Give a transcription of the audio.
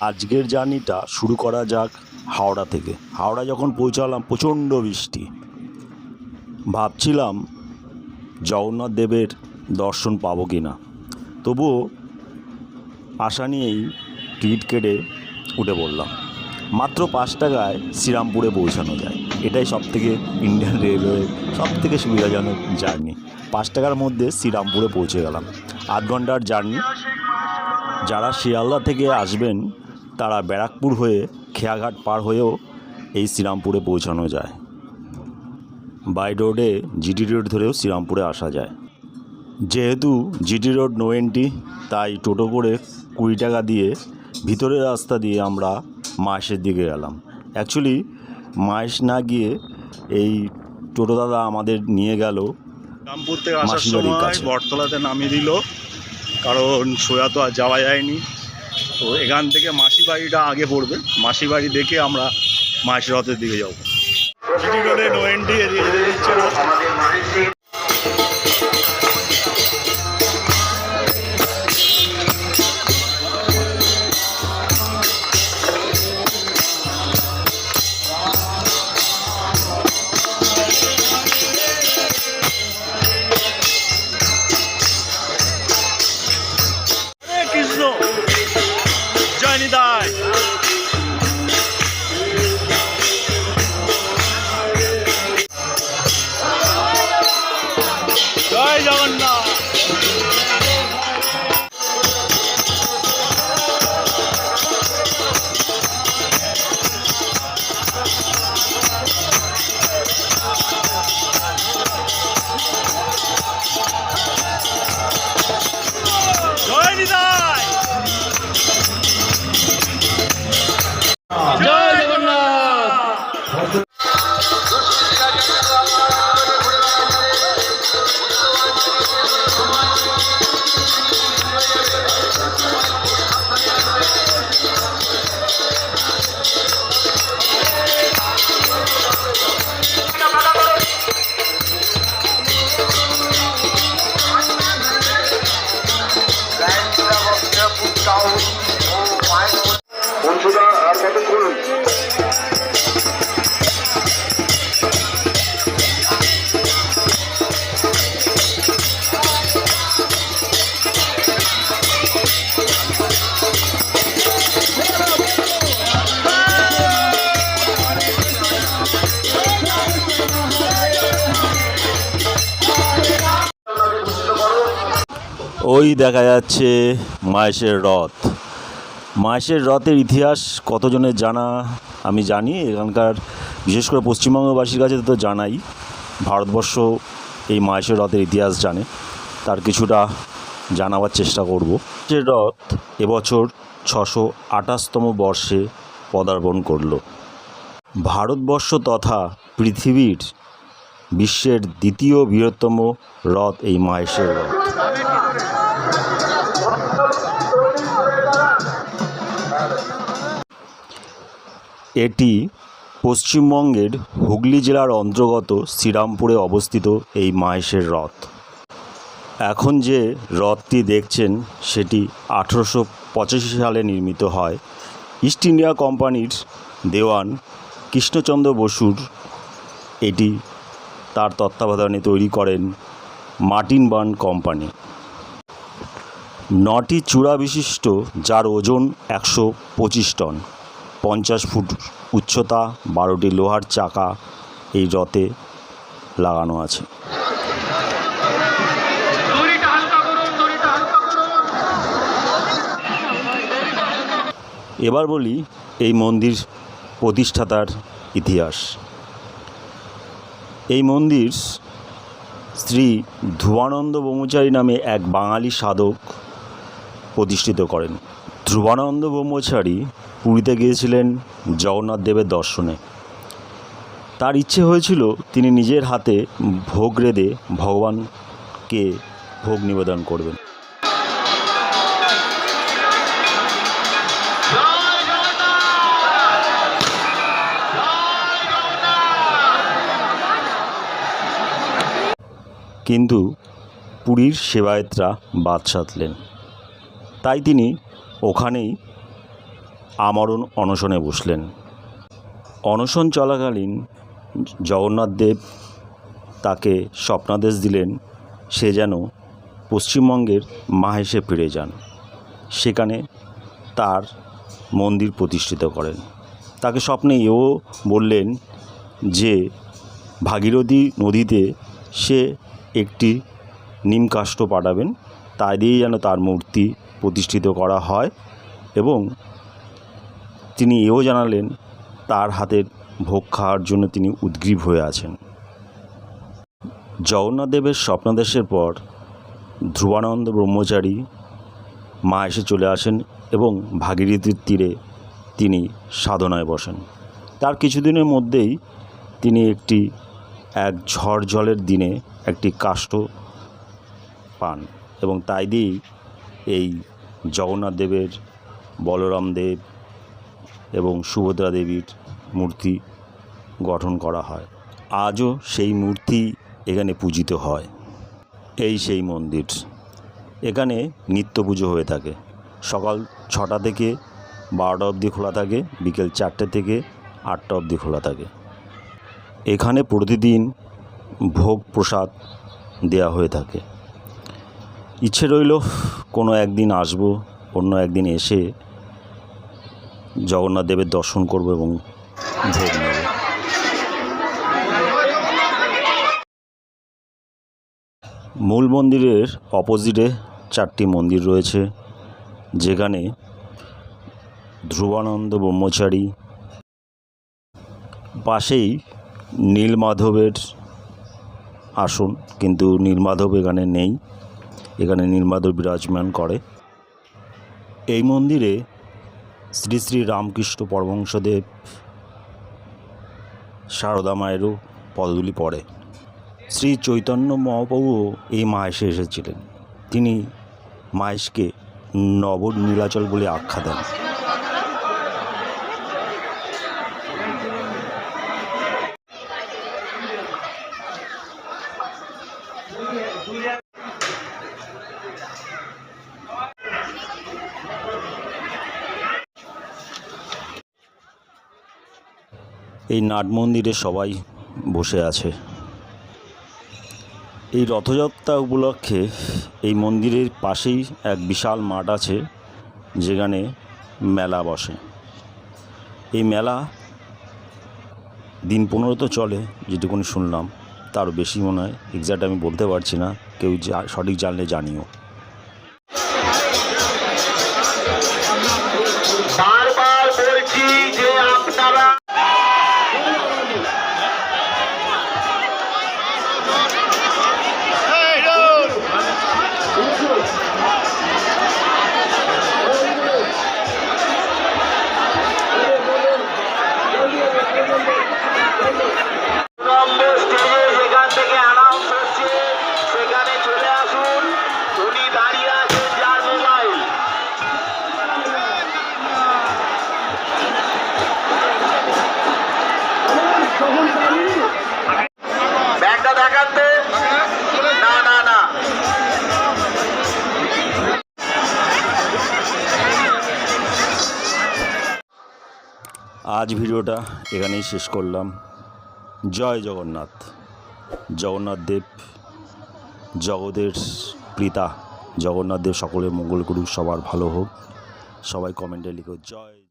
আজকের জার্নিটা শুরু করা যাক হাওড়া থেকে। হাওড়া যখন পৌঁছালাম, প্রচণ্ড বৃষ্টি। ভাবছিলাম জগন্নাথ দেবের দর্শন পাবো কি না তবুও আশা নিয়েই টিকিট কেটে উঠে পড়লাম। মাত্র পাঁচ টাকায় শ্রীরামপুরে পৌঁছানো যায়। এটাই সব থেকে ইন্ডিয়ান রেলওয়ে সব থেকে সুবিধাজনক জার্নি। পাঁচ টাকার মধ্যে শ্রীরামপুরে পৌঁছে গেলাম। আধ ঘণ্টার জার্নি। যারা শিয়ালদা থেকে আসবেন তারা ব্যারাকপুর হয়ে খেয়াঘাট পার হয়েও এই শ্রীরামপুরে পৌঁছানো যায়। বাই রোডে জিটি রোড ধরেও শ্রীরামপুরে আসা যায়। যেহেতু জিটি রোড নো এন্ট্রি তাই টোটো করে কুড়ি টাকা দিয়ে ভিতরের রাস্তা দিয়ে আমরা মায়েসের দিকে গেলাম। অ্যাকচুয়ালি মায়েস না গিয়ে এই টোটো দাদা আমাদের নিয়ে গেল রামপুর থেকে আসার সময় বটতলাতে নামিয়ে দিল কারণ সোয়া তো আর যাওয়া যায়নি। তো এখান থেকে মাসি বাড়িটা আগে পড়বে। মাসি বাড়ি দেখে আমরা মাসি রথের দিকে যাব। ওই দেখা যাচ্ছে মায়েশের রথ। মায়েশের রথের ইতিহাস কতজনের জানা আমি জানি, এখানকার বিশেষ করে পশ্চিমবঙ্গবাসীর কাছে তো জানাই। ভারতবর্ষ এই মায়েশের রথের ইতিহাস জানে, তার কিছুটা জানাবার চেষ্টা করব। যে রথ এবছর ছশো আঠাশতম বর্ষে পদার্পণ করল। ভারতবর্ষ তথা পৃথিবীর বিশ্বের দ্বিতীয় বৃহত্তম রথ এই মাহেশের রথ। এটি পশ্চিমবঙ্গের হুগলি জেলার অন্তর্গত শ্রীরামপুরে অবস্থিত এই মাহেশের রথ। এখন যে রথটি দেখছেন, সেটি আঠেরোশো পঁচাশি সালে নির্মিত হয়। ইস্ট ইন্ডিয়া কোম্পানির দেওয়ান কৃষ্ণচন্দ্র বসুর এটি তার তত্ত্বাবধানে তৈরি করেন মার্টিন বার্ন কোম্পানি। নটি চূড়া বিশিষ্ট, যার ওজন একশো পঁচিশ টন। পঞ্চাশ ফুট উচ্চতা বারোটি লোহার চাকা এই রথে লাগানো আছে। এবার বলি এই মন্দির প্রতিষ্ঠাতার ইতিহাস। এই মন্দির শ্রী ধ্রুবানন্দ ব্রহ্মচারী নামে এক বাঙালি সাধক প্রতিষ্ঠিত করেন। ধ্রুবানন্দ ব্রহ্মচারী পুরীতে গিয়েছিলেন জগন্নাথ দেবের দর্শনে। তার ইচ্ছে হয়েছিল তিনি নিজের হাতে ভোগ রেঁধে ভগবানকে ভোগ নিবেদন করবেন। কিন্তু পুরীর সেবায়েতরা বাদ সাধলেন তাই তিনি ওখানেই আমরণ অনশনে বসলেন। অনশন চলাকালীন জগন্নাথ দেব তাকে স্বপ্নাদেশ দিলেন, সে যেন পশ্চিমবঙ্গের মাহেশে ফিরে যান। সেখানে তার মন্দির প্রতিষ্ঠিত করেন। তাকে স্বপ্নে এও বললেন যে, ভাগীরথী নদীতে সে একটি নিম কাষ্ঠ পাঠাবেন, তাই দিয়েই যেন তার মূর্তি প্রতিষ্ঠিত করা হয় এবং তিনি এও জানালেন, তার হাতের ভোগ খাওয়ার জন্য তিনি উদ্গ্রীব হয়ে আছেন। জগন্নাথ দেবের স্বপ্নাদেশের পর ধ্রুবানন্দ ব্রহ্মচারী মা এসে চলে আসেন এবং ভাগীরথীর তীরে তিনি সাধনায় বসেন। তার কিছুদিনের মধ্যেই তিনি একটি, এক ঝড় জলের দিনে একটি কাষ্ঠ পান এবং তাই দিয়েই এই জগন্নাথ দেবের বলরাম দেব এবং সুভদ্রা দেবীর মূর্তি গঠন করা হয়। আজও সেই মূর্তি এখানে পূজিত হয়। এই সেই মন্দির। এখানে নিত্য পুজো হয়ে থাকে। সকাল ছটা থেকে বারোটা অবধি খোলা থাকে, বিকেল চারটে থেকে আটটা অবধি খোলা থাকে। এখানে প্রতিদিন ভোগ প্রসাদ দেওয়া হয়ে থাকে। ইচ্ছে রইল কোনো একদিন আসব, অন্য একদিন এসে জগন্নাথ দেবের দর্শন করব এবং ভোগ নেব। মূল মন্দিরের অপোজিটে চারটি মন্দির রয়েছে, যেখানে ধ্রুবানন্দ ব্রহ্মচারী, পাশেই নীলমাধবের আসন, কিন্তু নীলমাধব এখানে নেই। এখানে নীলমাধব বিরাজমান করে। এই মন্দিরে শ্রী শ্রী রামকৃষ্ণ পরমংসদেব সারদা মায়েরও পদধূলি পড়ে। শ্রী চৈতন্য মহাপ্রভুও এই মাহেশে এসেছিলেন। তিনি মাহেশকে নবনীলাচল বলে আখ্যা দেন। এই নাট মন্দিরে সবাই বসে আছে। এই রথযাত্রা উপলক্ষে এই মন্দিরের পাশেই এক বিশাল মাঠ আছে, যেখানে মেলা বসে। এই মেলা দিন পনেরো তো চলে, যেটুকুনি শুনলাম। তারও বেশি মনে হয় এক্স্যাক্ট আমি বলতে পারছি না। কেউ সঠিক জানলে জানিও। আজ ভিডিওটা এখানেই শেষ করলাম। জয় জগন্নাথ। জগন্নাথ দেব, জগতের পিতা, জগন্নাথ দেব সকলের মঙ্গল করুক, সবার ভালো হোক। সবাই কমেন্টে লিখো, জয়।